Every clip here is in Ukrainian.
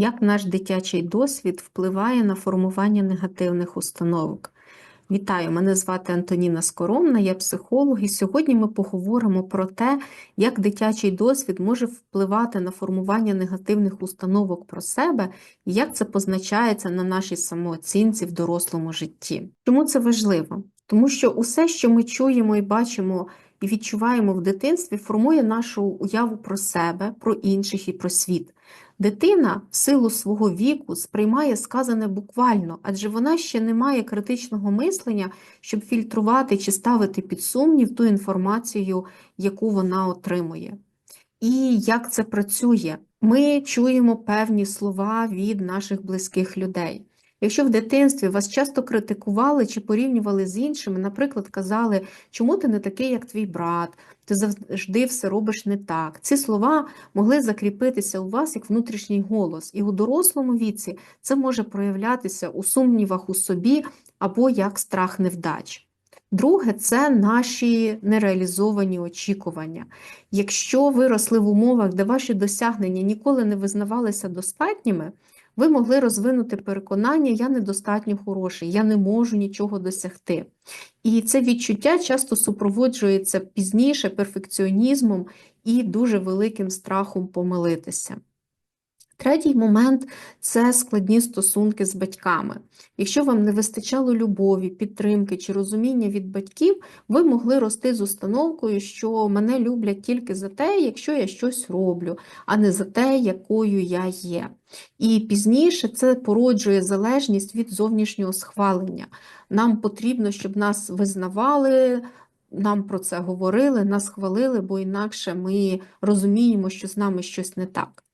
Як наш дитячий досвід впливає на формування негативних установок? Вітаю, мене звати Антоніна Скоромна, я психолог, і сьогодні ми поговоримо про те, як дитячий досвід може впливати на формування негативних установок про себе і як це позначається на нашій самооцінці в дорослому житті. Чому це важливо? Тому що усе, що ми чуємо і бачимо і відчуваємо в дитинстві, формує нашу уяву про себе, про інших і про світ. Дитина в силу свого віку сприймає сказане буквально, адже вона ще не має критичного мислення, щоб фільтрувати чи ставити під сумнів ту інформацію, яку вона отримує. І як це працює? Ми чуємо певні слова від наших близьких людей. Якщо в дитинстві вас часто критикували чи порівнювали з іншими, наприклад, казали, чому ти не такий, як твій брат, ти завжди все робиш не так. Ці слова могли закріпитися у вас як внутрішній голос, і у дорослому віці це може проявлятися у сумнівах у собі або як страх невдач. Друге, це наші нереалізовані очікування. Якщо ви росли в умовах, де ваші досягнення ніколи не визнавалися достатніми, ви могли розвинути переконання, я недостатньо хороший, я не можу нічого досягти. І це відчуття часто супроводжується пізніше перфекціонізмом і дуже великим страхом помилитися. Третій момент це складні стосунки з батьками. Якщо вам не вистачало любові, підтримки чи розуміння від батьків, ви могли рости з установкою, що мене люблять тільки за те, якщо я щось роблю, а не за те, якою я є. І пізніше це породжує залежність від зовнішнього схвалення. Нам потрібно, щоб нас визнавали. Нам про це говорили, нас хвалили, бо інакше ми розуміємо, що з нами щось не так.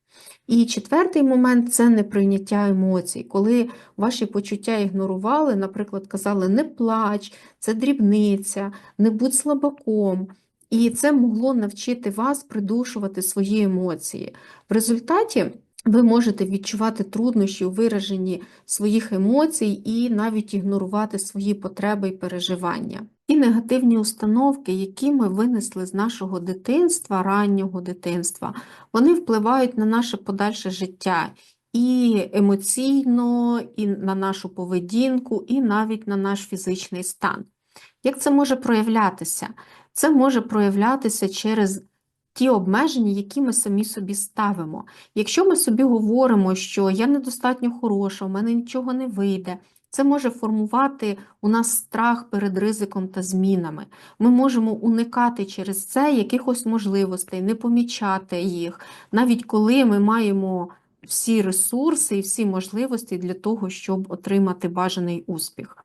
І четвертий момент це неприйняття емоцій, коли ваші почуття ігнорували, наприклад, казали не плач, це дрібниця, не будь слабаком. І це могло навчити вас придушувати свої емоції. В результаті ви можете відчувати труднощі у вираженні своїх емоцій і навіть ігнорувати свої потреби і переживання. Ті негативні установки, які ми винесли з нашого дитинства, раннього дитинства, вони впливають на наше подальше життя і емоційно, і на нашу поведінку, і навіть на наш фізичний стан. Як це може проявлятися? Це може проявлятися через ті обмеження, які ми самі собі ставимо. Якщо ми собі говоримо, що я недостатньо хороша, у мене нічого не вийде, це може формувати у нас страх перед ризиком та змінами. Ми можемо уникати через це якихось можливостей, не помічати їх, навіть коли ми маємо всі ресурси і всі можливості для того, щоб отримати бажаний успіх.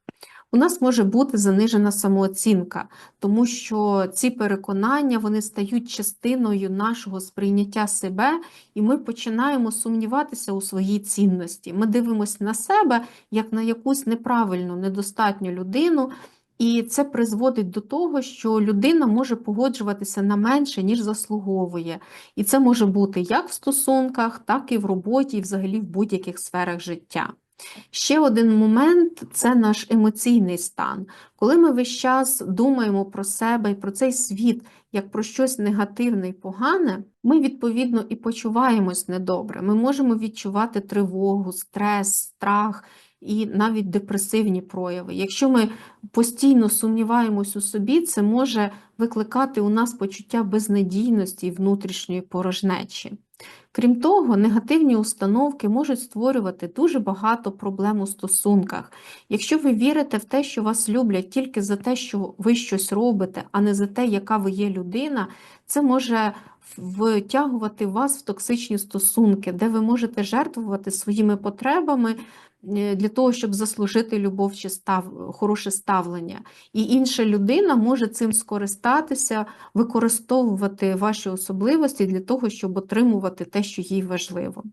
У нас може бути занижена самооцінка, тому що ці переконання вони стають частиною нашого сприйняття себе, і ми починаємо сумніватися у своїй цінності. Ми дивимося на себе як на якусь неправильну, недостатню людину. І це призводить до того, що людина може погоджуватися на менше, ніж заслуговує. І це може бути як в стосунках, так і в роботі, і взагалі в будь-яких сферах життя. Ще один момент це наш емоційний стан. Коли ми весь час думаємо про себе і про цей світ як про щось негативне і погане, ми, відповідно, і почуваємось недобре. Ми можемо відчувати тривогу, стрес, страх і навіть депресивні прояви. Якщо ми постійно сумніваємось у собі, це може викликати у нас почуття безнадійності і внутрішньої порожнечі. Крім того, негативні установки можуть створювати дуже багато проблем у стосунках. Якщо ви вірите в те, що вас люблять тільки за те, що ви щось робите, а не за те, яка ви є людина, це може втягувати вас в токсичні стосунки, де ви можете жертвувати своїми потребами для того, щоб заслужити любов чи став, хороше ставлення. І інша людина може цим скористатися, використовувати ваші особливості для того, щоб отримувати те, що їй важливо.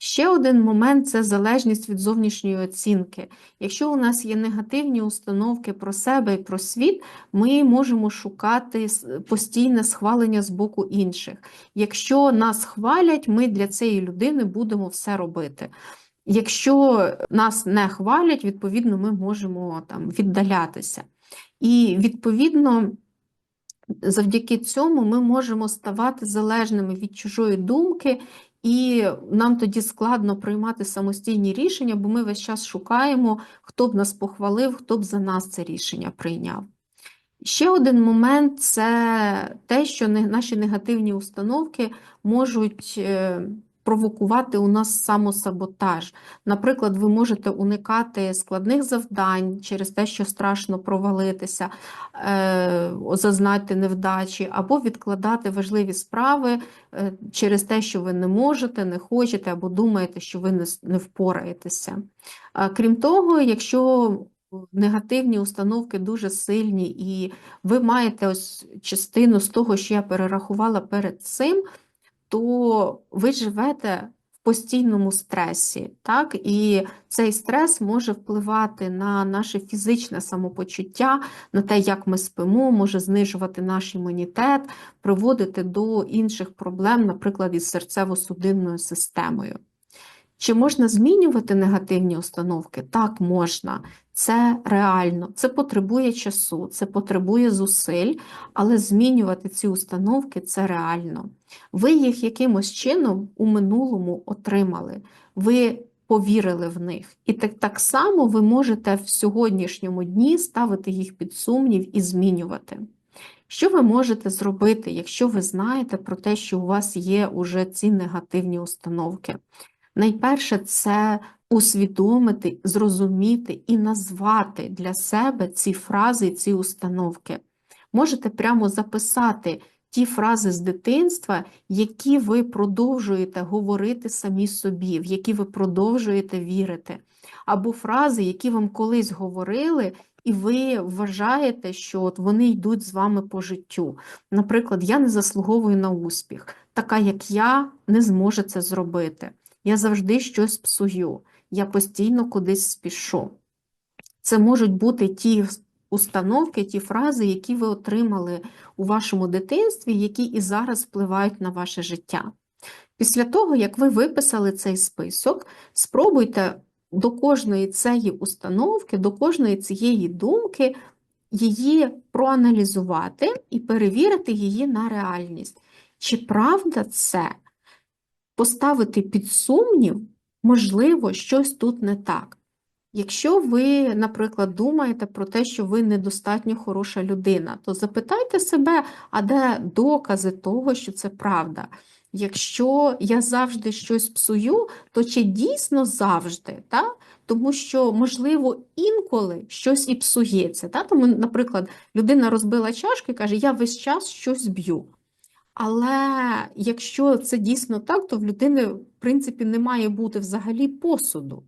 Ще один момент це залежність від зовнішньої оцінки. Якщо у нас є негативні установки про себе і про світ, ми можемо шукати постійне схвалення з боку інших. Якщо нас хвалять, ми для цієї людини будемо все робити. Якщо нас не хвалять, відповідно, ми можемо там віддалятися. І відповідно. Завдяки цьому ми можемо ставати залежними від чужої думки і нам тоді складно приймати самостійні рішення, бо ми весь час шукаємо, хто б нас похвалив, хто б за нас це рішення прийняв. Ще один момент це те, що наші негативні установки можуть е, провокувати у нас самосаботаж. Наприклад, ви можете уникати складних завдань через те, що страшно провалитися, е, зазнати невдачі, або відкладати важливі справи е, через те, що ви не можете, не хочете, або думаєте, що ви не, впораєтеся. Крім того, якщо негативні установки дуже сильні, і ви маєте ось частину з того, що я перерахувала перед цим, то ви живете в постійному стресі, так? І цей стрес може впливати на наше фізичне самопочуття, на те, як ми спимо, може знижувати наш імунітет, приводити до інших проблем, наприклад, із серцево-судинною системою. Чи можна змінювати негативні установки? Так, можна. Це реально, це потребує часу, це потребує зусиль, але змінювати ці установки це реально. Ви їх якимось чином у минулому отримали, ви повірили в них. І так, так само ви можете в сьогоднішньому дні ставити їх під сумнів і змінювати. Що ви можете зробити, якщо ви знаєте про те, що у вас є уже ці негативні установки? Найперше, це усвідомити, зрозуміти і назвати для себе ці фрази, ці установки. Можете прямо записати ті фрази з дитинства, які ви продовжуєте говорити самі собі, в які ви продовжуєте вірити, або фрази, які вам колись говорили, і ви вважаєте, що от вони йдуть з вами по життю. Наприклад, я не заслуговую на успіх, така як я не зможе це зробити. Я завжди щось псую, я постійно кудись спішу. Це можуть бути ті установки, ті фрази, які ви отримали у вашому дитинстві, які і зараз впливають на ваше життя. Після того, як ви виписали цей список, спробуйте до кожної цієї установки, до кожної цієї думки її проаналізувати і перевірити її на реальність. Чи правда це? Поставити під сумнів, можливо, щось тут не так. Якщо ви, наприклад, думаєте про те, що ви недостатньо хороша людина, то запитайте себе, а де докази того, що це правда? Якщо я завжди щось псую, то чи дійсно завжди? Та? Тому що, можливо, інколи щось і псується. Та? Тому, наприклад, людина розбила чашку і каже, я весь час щось б'ю. Але якщо це дійсно так, то в людини, в принципі, не має бути взагалі посуду,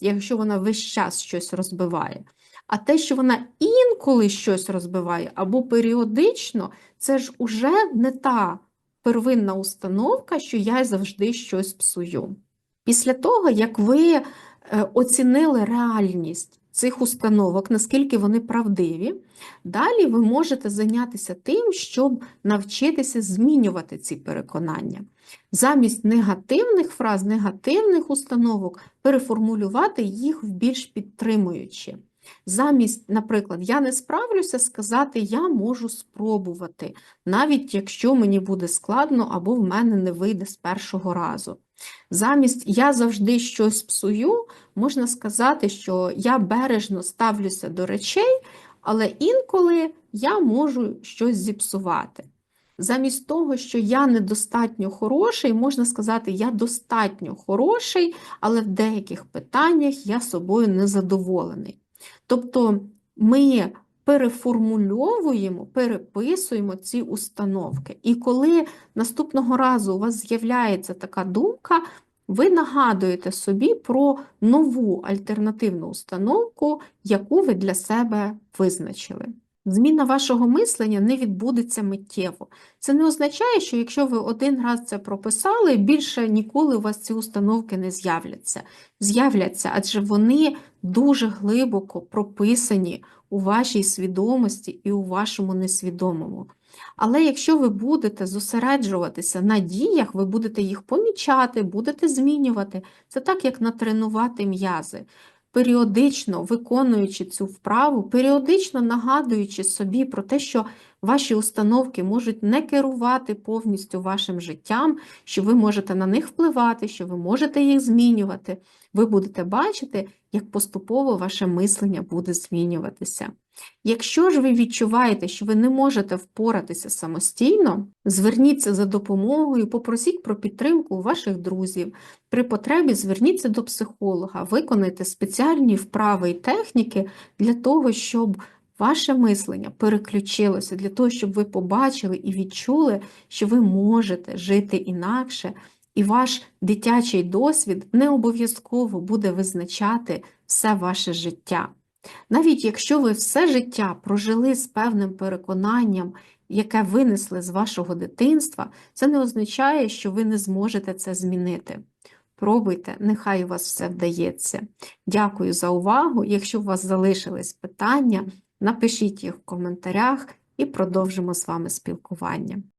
якщо вона весь час щось розбиває. А те, що вона інколи щось розбиває або періодично, це ж уже не та первинна установка, що я завжди щось псую. Після того, як ви е, оцінили реальність цих установок, наскільки вони правдиві, далі ви можете зайнятися тим, щоб навчитися змінювати ці переконання. Замість негативних фраз, негативних установок переформулювати їх в більш підтримуючі. Замість, наприклад, я не справлюся, сказати я можу спробувати, навіть якщо мені буде складно або в мене не вийде з першого разу. Замість я завжди щось псую, можна сказати, що я бережно ставлюся до речей, але інколи я можу щось зіпсувати. Замість того, що я недостатньо хороший, можна сказати, я достатньо хороший, але в деяких питаннях я собою незадоволений. Тобто ми переформульовуємо, переписуємо ці установки. І коли наступного разу у вас з'являється така думка, ви нагадуєте собі про нову альтернативну установку, яку ви для себе визначили. Зміна вашого мислення не відбудеться миттєво. Це не означає, що якщо ви один раз це прописали, більше ніколи у вас ці установки не з'являться. З'являться, адже вони дуже глибоко прописані у вашій свідомості і у вашому несвідомому. Але якщо ви будете зосереджуватися на діях, ви будете їх помічати, будете змінювати. Це так, як натренувати м'язи. Періодично виконуючи цю вправу, періодично нагадуючи собі про те, що ваші установки можуть не керувати повністю вашим життям, що ви можете на них впливати, що ви можете їх змінювати. Ви будете бачити, як поступово ваше мислення буде змінюватися. Якщо ж ви відчуваєте, що ви не можете впоратися самостійно, зверніться за допомогою, попросіть про підтримку ваших друзів. При потребі зверніться до психолога, виконайте спеціальні вправи і техніки для того, щоб ваше мислення переключилося, для того, щоб ви побачили і відчули, що ви можете жити інакше, і ваш дитячий досвід не обов'язково буде визначати все ваше життя. Навіть якщо ви все життя прожили з певним переконанням, яке винесли з вашого дитинства, це не означає, що ви не зможете це змінити. Пробуйте, нехай у вас все вдається. Дякую за увагу. Якщо у вас залишились питання, напишіть їх в коментарях і продовжимо з вами спілкування.